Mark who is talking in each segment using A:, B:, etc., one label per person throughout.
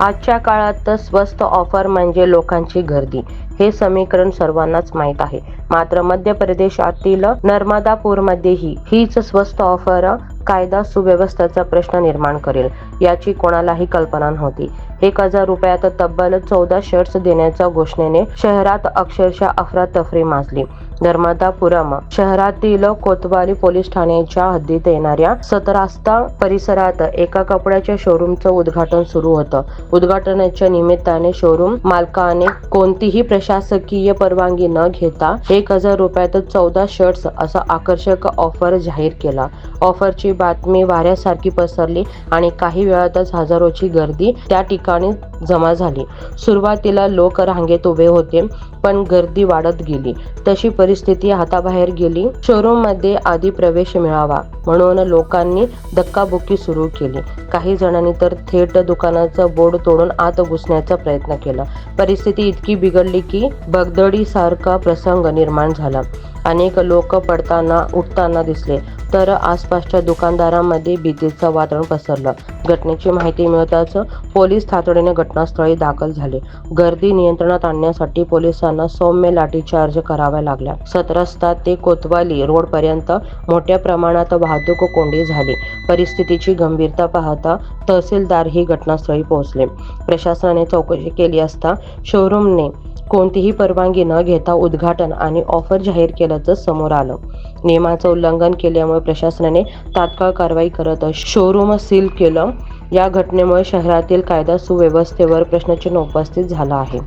A: आजच्या काळात स्वस्त ऑफर म्हणजे लोकांची गर्दी. हे समीकरण सर्वांनाच माहीत आहे. मात्र मध्य प्रदेशातील नर्मदापूरमध्येही हीच स्वस्त ऑफर कायदा सुव्यवस्थेचा प्रश्न निर्माण करेल याची कोणालाही कल्पना नव्हती. एक हजार रुपयात तब्बल चौदा शर्ट्स देण्याच्या घोषणेने शहरात अक्षरशः अफरातफरी माजली. नर्मदापुरम शहरातील कोतवाली पोलीस ठाण्याच्या हद्दीत येणाऱ्या सतरास्ता परिसरात एका कपड्याच्या शोरूमचं उद्घाटन सुरू होतं. उद्घाटनाच्या निमित्ताने शोरूम मालकाने कोणतीही प्रशासकीय परवानगी न घेता एक हजार रुपयात चौदा शर्ट्स असा आकर्षक ऑफर जाहीर केला. ऑफरची बातमी वाऱ्यासारखी पसरली आणि काही वेळातच हजारोची गर्दी त्या ठिकाणी जमा झाली. सुरुवातीला लोक रांगेत उभे होते पण गर्दी वाढत गेली. तशी परिस्थिती हाताबाहेर गेली. शोरूममध्ये आधी प्रवेश मिळावा. म्हणून लोकांनी धक्काबुक्की सुरू केली. काही जणांनी तर थेट दुकानाचं बोर्ड तोडून आत घुसण्याचा प्रयत्न केला. परिस्थिती इतकी बिघडली की भगदडीसारखा प्रसंग निर्माण झाला. अनेक लोक पडताना उठताना दिसले. तर आसपासच्या दुकानदारांमध्ये भीतीचं वातावरण पसरलं. घटनेची माहिती मिळताच पोलीस तातडीने घटनास्थळी दाखल झाले. गर्दी नियंत्रणात आणण्यासाठी पोलिसांना सौम्य लाठीचार्ज कराव्या लागल्या. सतरस्ता ते कोतवाली रोड पर्यंत मोठ्या प्रमाणात वाहतूक वाहतूक कोंडी झाली. परिस्थितीची गंभीरता पाहता तहसीलदार ही घटनास्थळी पोहोचले. प्रशासनाने चौकशी केली असता शोरूमने कोणतीही परवानगी न घेता उद्घाटन आणि ऑफर जाहीर केल्याचं समोर आलं. नियमाचं उल्लंघन केल्यामुळे प्रशासनाने तात्काळ कारवाई करत शोरूम सील केलं. या घटनेमुळे शहरातील कायदा सुव्यवस्थेवर प्रश्नचिन्ह उपस्थित झालं आहे.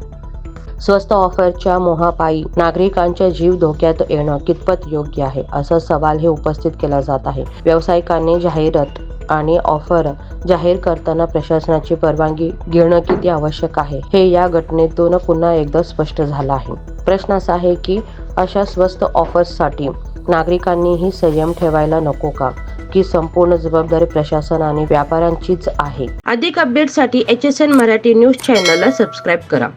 A: स्वस्त ऑफरच्या मोहापायी नागरिकांच्या जीव धोक्यात येणं कितपत योग्य आहे असा सवाल हे उपस्थित केला जात आहे. व्यावसायिकांनी जाहिरात आणि ऑफर जाहीर करताना प्रशासनाची परवानगी घेणं किती आवश्यक आहे हे या घटनेतून पुन्हा एकदा स्पष्ट झालं आहे. प्रश्न असा आहे की अशा स्वस्त ऑफर्ससाठी नागरिकांनीही संयम ठेवायला नको का? की संपूर्ण जबाबदारी प्रशासन आणि व्यापाऱ्यांचीच आहे? अधिक अपडेटसाठी H S N Marathi news चॅनलला सबस्क्राईब करा.